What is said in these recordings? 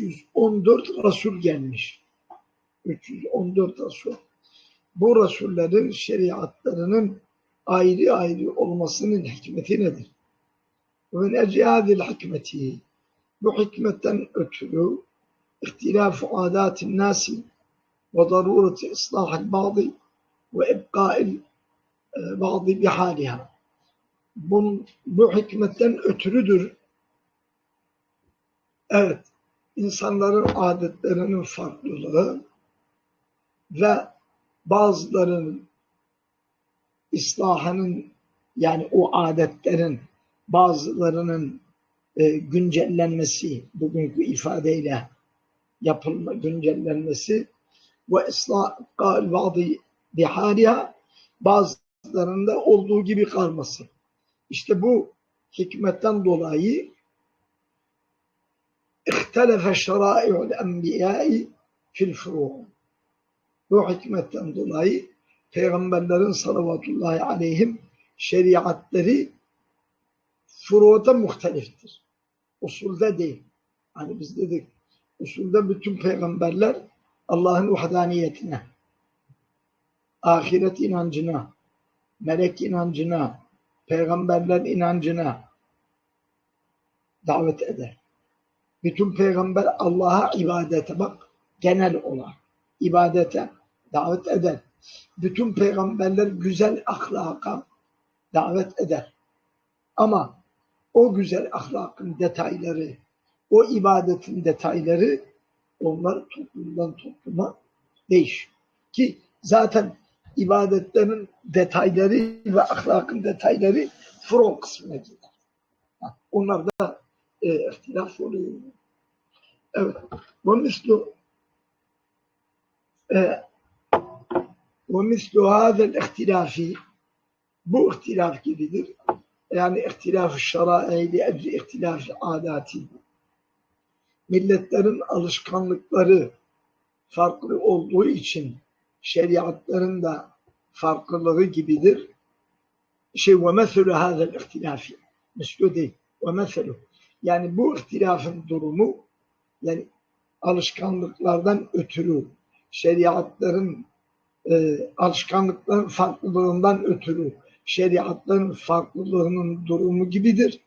314 Resul gelmiş. 314 Resul. Bu Resullerin şeriatlarının ayrı ayrı olmasının hikmeti nedir? Ve necihadil hikmeti bu hikmetten ötürü ihtilafu adatin nasi ve darureti ıslahil bazı ve ibqail bazı bihaliha. Bu, bu hikmetten ötürüdür. Evet, insanların adetlerinin farklılığı ve bazılarının islahının yani o adetlerin bazılarının e, güncellenmesi bugünkü ifadeyle yapılma güncellenmesi ve ıslah bazı bihaliha bazılarında olduğu gibi kalması. İşte bu hikmetten dolayı اختلف شرائع الأنبياء fil furu. Bu hikmetten dolayı peygamberlerin salavatullahi aleyhim şeriatleri furuda muhteliftir. Usulde değil. Hani biz dedik usulde bütün peygamberler Allah'ın vahdaniyetine, ahiret inancına, melek inancına, peygamberler inancına davet eder. Bütün peygamber Allah'a ibadete bak genel olarak ibadete davet eder. Bütün peygamberler güzel ahlaka davet eder. Ama o güzel ahlakın detayları, o ibadetin detayları onlar toplumdan topluma değişiyor. Ki zaten ibadetlerin detayları ve ahlakın detayları furu kısmına gider. Onlar da e, oluyor. Evet. Ve mislu hadel ihtilafi bu ihtilaf gibidir. Yani ihtilaf-ı şerai li ihtilaf adati. Milletlerin alışkanlıkları farklı olduğu için şeriatların da farklılığı gibidir. Şey ve meselü hadel ihtilafi. Mislu değil. Ve meselü. Yani bu ihtilafın durumu yani alışkanlıklardan ötürü şeriatların e, alışkanlıkların farklılığından ötürü şeriatların farklılığının durumu gibidir.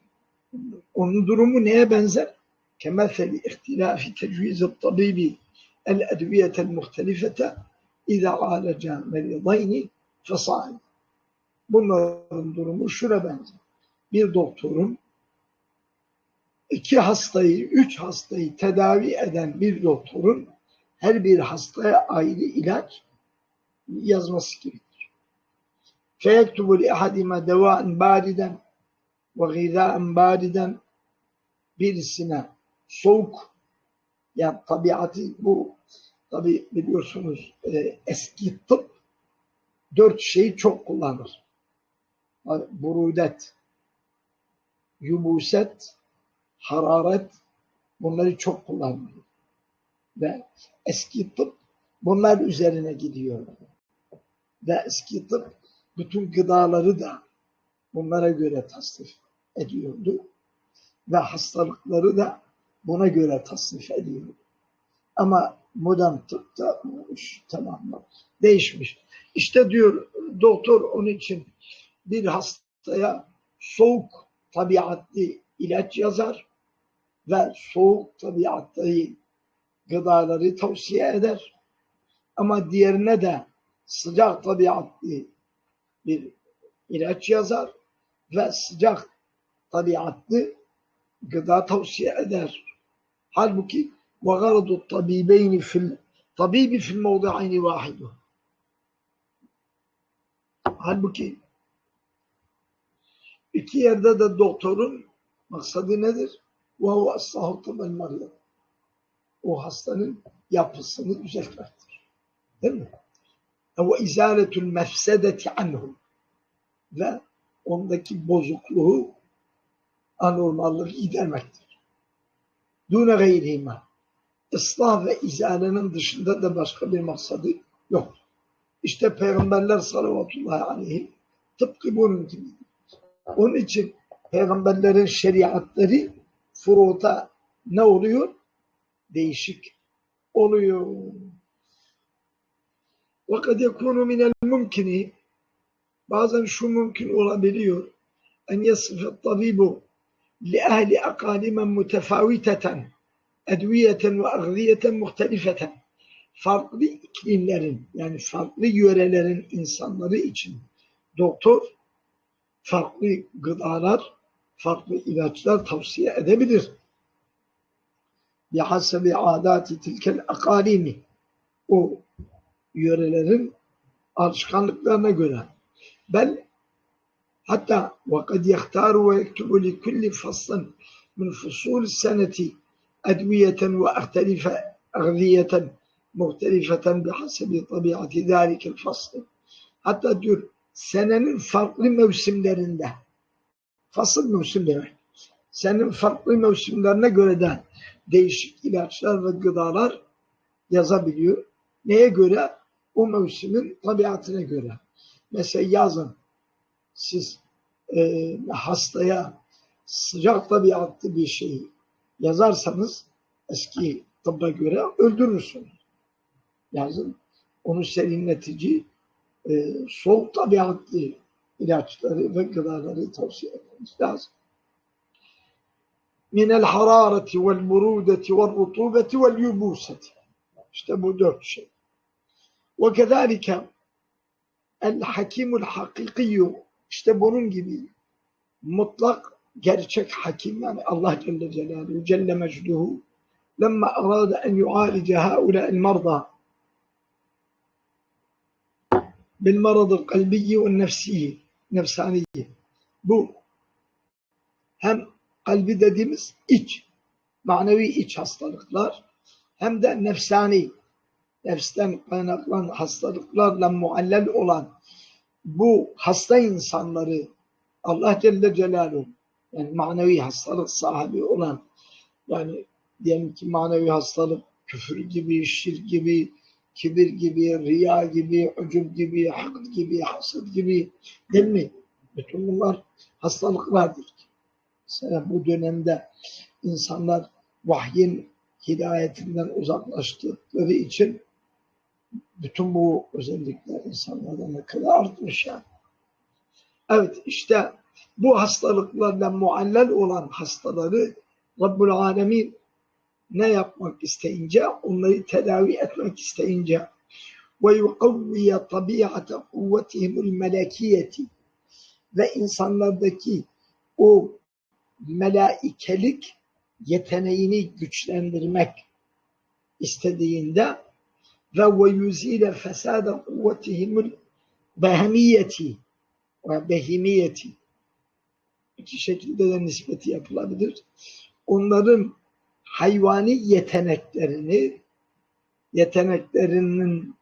Onun durumu neye benzer? Kemeseli ihtilafi tecviz-i tabibi el-edviyetel muhtelifete İza âleca meridayni fesâid. Bunların durumu şuna benzer. Bir doktorun iki hastayı, üç hastayı tedavi eden bir doktorun her bir hastaya ayrı ilaç yazması gerekir. Ahadima devaen bariden ve gıdaen bariden birisine soğuk yani tabiatı bu tabi biliyorsunuz e, eski tıp dört şeyi çok kullanır. Burudet, yubuset, hararet bunları çok kullanılır. Ve eski tıp bunlar üzerine gidiyor. Ve eski tıp bütün gıdaları da bunlara göre tasnif ediyordu. Ve hastalıkları da buna göre tasnif ediyordu. Ama modern tıpta iş tamamen değişmiş. İşte diyor doktor onun için bir hastaya soğuk tabiatlı ilaç yazar ve soğuk tabiatlı gıdaları tavsiye eder. Ama diğerine de sıcak tabiatlı bir ilaç yazar ve sıcak tabiatlı gıda tavsiye eder. Halbuki وغرض الطبيبين في الطبيب في الموضعين واحد halbuki iki yerde de doktorun maksadı nedir? وَهُوَ أَصَّهُ طَبَ الْمَرْيَةِ O hastanın yapısını düzeltmektir. Değil mi? وَاِزَالَةُ الْمَفْسَدَةِ عَنْهُ Ve ondaki bozukluğu anormallığı gidermektir. دُونَ غَيْرِهِمَا ıslah ve izalenin dışında da başka bir maksadı yok. İşte peygamberler salavatullahi aleyhi tıpkı bunun gibi. Onun için peygamberlerin şeriatları furuta ne oluyor? değişik oluyor. وَقَدْ يَكُونُ مِنَ الْمُمْكِنِ Bazen şu mümkün olabiliyor. En yasıfet tabibu li ehli akalimen mutefaviteten edviyeten ve agziyeten muhtelifeten farklı iklimlerin yani farklı yörelerin insanları için doktor farklı gıdalar, farklı ilaçlar tavsiye edebilir. Bihasebi adati tilkel akalimi o yörelerin alışkanlıklarına göre. Bel hatta وقد يختار ويكتب لكل فصل من فصول السنة أدوية وأختلف أغذية مختلفة بحسب طبيعة ذلك الفصل. Hatta diyor senenin farklı mevsimlerinde fasıl mevsim demek. Senin farklı mevsimlerine göre de değişik ilaçlar ve gıdalar yazabiliyor. Neye göre? O mevsimin tabiatına göre. Mesela yazın siz e, hastaya sıcak tabiatlı bir şey yazarsanız eski tıbba göre öldürürsünüz. Yazın onu serinletici e, soğuk tabiatlı ilaçları ve gıdaları tavsiye etmemiz lazım. Minel harareti vel burudeti vel rutubeti vel yubuseti. İşte bu dört şey. Ve kezalike el hakimul hakikiyyu işte bunun gibi mutlak gerçek hakim yani Allah Celle Celaluhu Celle Mecduhu لما أراد أن يعالج هؤلاء المرضى بالمرض القلبي والنفسي nefsaniye. Bu hem kalbi dediğimiz iç, manevi iç hastalıklar hem de nefsani, nefsten kaynaklanan hastalıklarla muallel olan bu hasta insanları Allah Celle Celaluhu yani manevi hastalık sahibi olan yani diyelim ki manevi hastalık küfür gibi, şirk gibi, kibir gibi, riya gibi, ucub gibi, hak gibi, hasıd gibi değil mi? Bütün bunlar hastalıklardır. Mesela bu dönemde insanlar vahyin hidayetinden uzaklaştıkları için bütün bu özellikler insanlarda ne kadar artmış yani. Evet işte bu hastalıklarla muallel olan hastaları Rabbul Alemin ne yapmak isteyince, onları tedavi etmek isteyince ve yukavviye tabiate kuvvetihimul melekiyeti ve insanlardaki o melaikelik yeteneğini güçlendirmek istediğinde ve ve yuzile fesade kuvvetihimul behemiyeti ve behimiyeti iki şekilde de nispeti yapılabilir. Onların hayvani yeteneklerini yeteneklerinin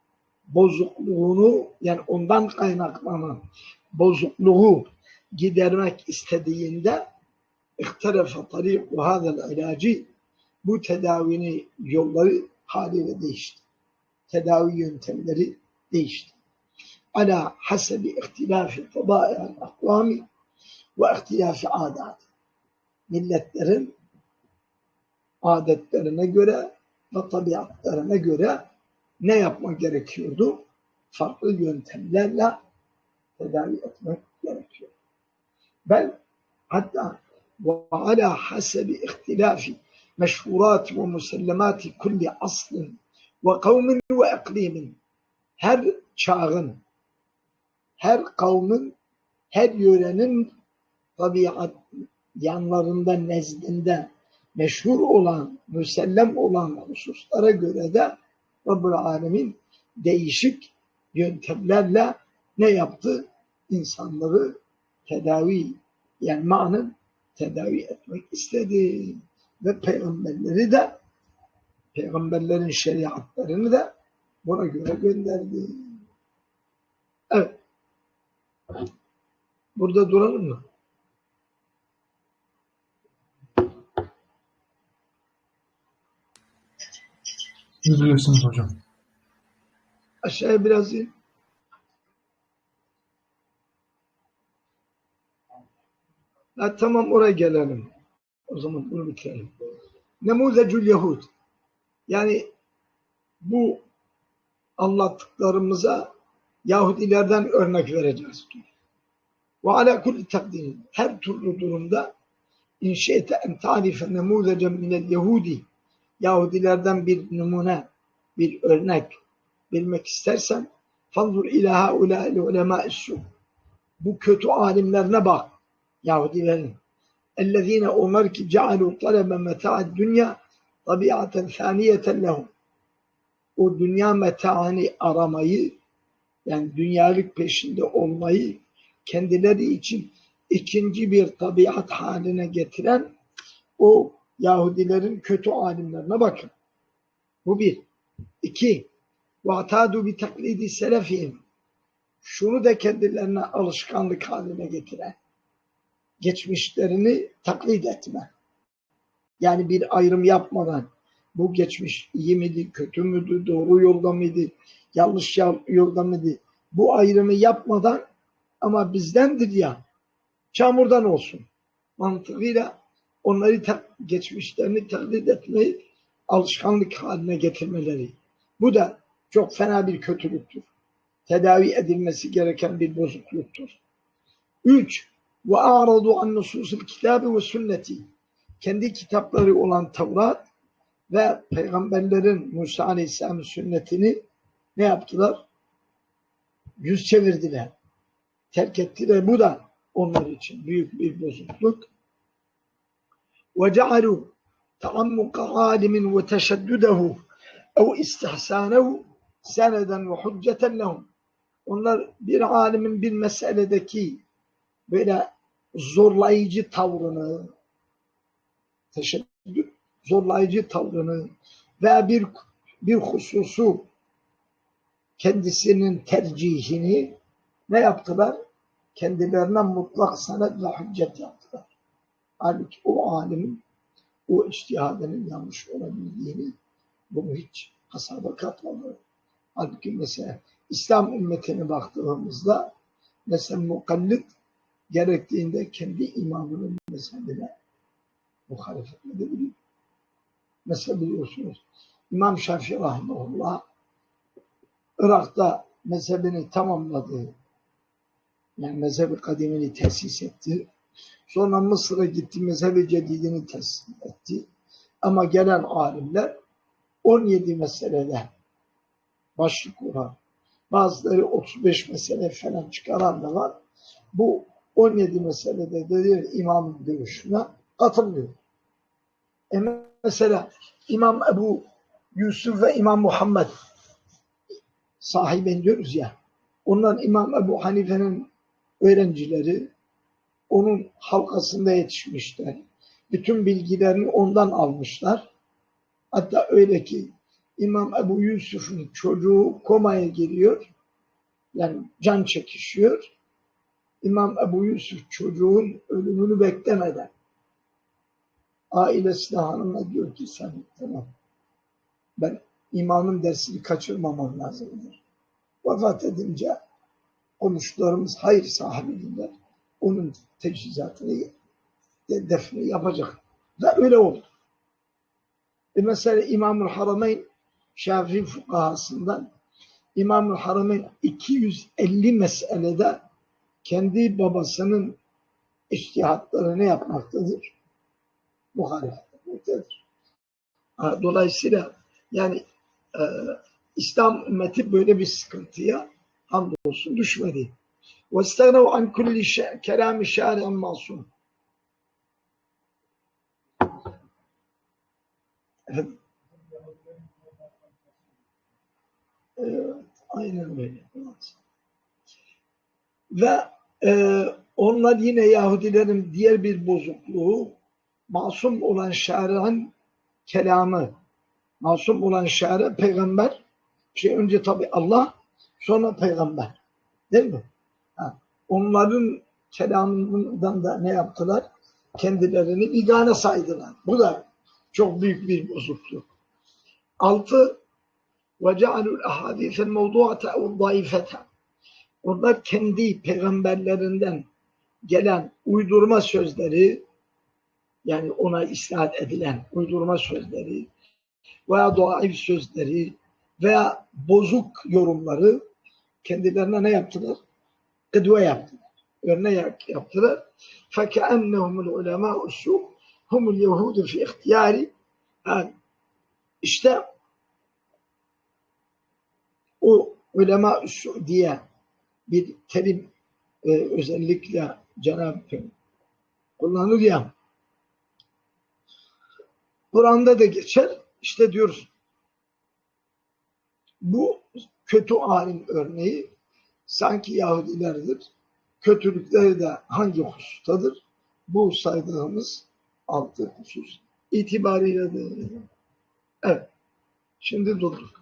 bozukluğunu yani ondan kaynaklanan bozukluğu gidermek istediğinde ihterefe tariku hadel ilacı bu tedavini yolları haliyle değişti. Tedavi yöntemleri değişti. Ala hasebi ihtilafi tabai'al aklami ve ihtilafi adat. Milletlerin adetlerine göre ve tabiatlarına göre ne yapmak gerekiyordu? Farklı yöntemlerle tedavi etmek gerekiyor. Ben hatta ala hasebi ihtilafi meşhurat ve musellemati kulli aslın ve kavmin ve iklimin her çağın, her kavmin, her yörenin tabiat yanlarında, nezdinde meşhur olan, müsellem olan hususlara göre de Rabbul Alemin değişik yöntemlerle ne yaptı? İnsanları tedavi, yani manın tedavi etmek istedi. Ve peygamberleri de peygamberlerin şeriatlarını da buna göre gönderdi. Evet. Burada duralım mı? Bilirsiniz hocam. Aşağıya biraz in. Ha, tamam oraya gelelim. O zaman bunu bitirelim. Nemuzecül Yahud. Yani bu anlattıklarımıza Yahudilerden örnek vereceğiz diyor. Ve ala kulli takdirin her türlü durumda inşe'te en tarife nemuzecen minel Yahudi Yahudilerden bir numune, bir örnek bilmek istersen fanzur ila haulâ'il ulemâ'is Bu kötü alimlerine bak Yahudilerin. Ellezîne onlar ki cealû talebe meta'd dünya tabiaten thaniyeten lehum. O dünya metaını aramayı yani dünyalık peşinde olmayı kendileri için ikinci bir tabiat haline getiren o Yahudilerin kötü alimlerine bakın. Bu bir. İki. وَاَتَادُوا بِتَقْلِيدِ سَلَفِهِمْ Şunu da kendilerine alışkanlık haline getiren. Geçmişlerini taklit etme. Yani bir ayrım yapmadan bu geçmiş iyi miydi, kötü müydü, doğru yolda mıydı, yanlış yolda mıydı? Bu ayrımı yapmadan ama bizdendir ya çamurdan olsun. Mantığıyla onları ta, geçmişlerini taklit etmeyi alışkanlık haline getirmeleri. Bu da çok fena bir kötülüktür. Tedavi edilmesi gereken bir bozukluktur. Üç, ve a'radu an nususil kitabı ve sünneti. Kendi kitapları olan Tevrat ve peygamberlerin Musa Aleyhisselam'ın sünnetini ne yaptılar? Yüz çevirdiler. Terk ettiler. Bu da onlar için büyük bir bozukluk. وجعلوا تعمق عالم وتشدده أو استحسانه seneden ve hücceten lehum. Onlar bir alimin bir meseledeki böyle zorlayıcı tavrını, teşebbüs, zorlayıcı tavrını veya bir bir hususu kendisinin tercihini ne yaptılar? Kendilerine mutlak senet ve hüccet yaptılar. Halbuki o alimin o içtihadının yanlış olabildiğini bunu hiç hasaba katmadı. Halbuki mesela İslam ümmetine baktığımızda mesela mukallit gerektiğinde kendi imamının mezhebine muhalefet edebilir. Mesela biliyorsunuz İmam Şafii Rahimahullah Irak'ta mezhebini tamamladı. Yani mezhebi kadimini tesis etti. Sonra Mısır'a gitti mezhebi cedidini tesis etti. Ama gelen alimler 17 meselede başlık kuran, bazıları 35 mesele falan çıkaran da var. Bu 17 meselede de imamın görüşüne katılmıyor. E mesela İmam Ebu Yusuf ve İmam Muhammed sahiben diyoruz ya. Ondan İmam Ebu Hanife'nin öğrencileri onun halkasında yetişmişler. Bütün bilgilerini ondan almışlar. Hatta öyle ki İmam Ebu Yusuf'un çocuğu komaya giriyor. Yani can çekişiyor. İmam Ebu Yusuf çocuğun ölümünü beklemeden ailesine hanımla diyor ki sen tamam ben imamın dersini kaçırmamam lazımdır. Vefat edince komşularımız hayır sahibidirler. Onun teçhizatını defni yapacak. Ve öyle oldu. E mesela İmam-ül Harameyn Şafii fukahasından İmam-ı Haram'ın 250 meselede kendi babasının iştihatlarını yapmaktadır. Muhalefet etmektedir. Dolayısıyla yani e, İslam ümmeti böyle bir sıkıntıya hamdolsun düşmedi. وَاسْتَغْنَوْ عَنْ كُلِّ كَلَامِ شَارِعٍ مَعْصُومٍ Evet. Evet, aynen öyle. Ve e, onlar yine Yahudilerin diğer bir bozukluğu masum olan şari'ın kelamı. Masum olan şari peygamber. Şey önce tabi Allah sonra peygamber. Değil mi? Ha. Onların kelamından da ne yaptılar? Kendilerini bigane saydılar. Bu da çok büyük bir bozukluk. Altı وَجَعَلُوا الْاَحَادِيثَ الْمَوْضُعَةَ اَوْضَائِفَةً Onlar kendi peygamberlerinden gelen uydurma sözleri yani ona isnat edilen uydurma sözleri veya doğaif sözleri veya bozuk yorumları kendilerine ne yaptılar? Kıdve yaptılar. Örnek yaptılar. فَكَأَنَّهُمُ الْعُلَمَاءُ السُّوءُ هُمُ الْيَهُودُ فِي اِخْتِيَارِ yani işte o ulema diye bir terim e, özellikle Cenab-ı Hak kullanır ya Kur'an'da da geçer işte diyoruz bu kötü alim örneği sanki Yahudilerdir. Kötülükleri de hangi husustadır? Bu saydığımız altı husus itibarıyledir. Evet. Şimdi durduk.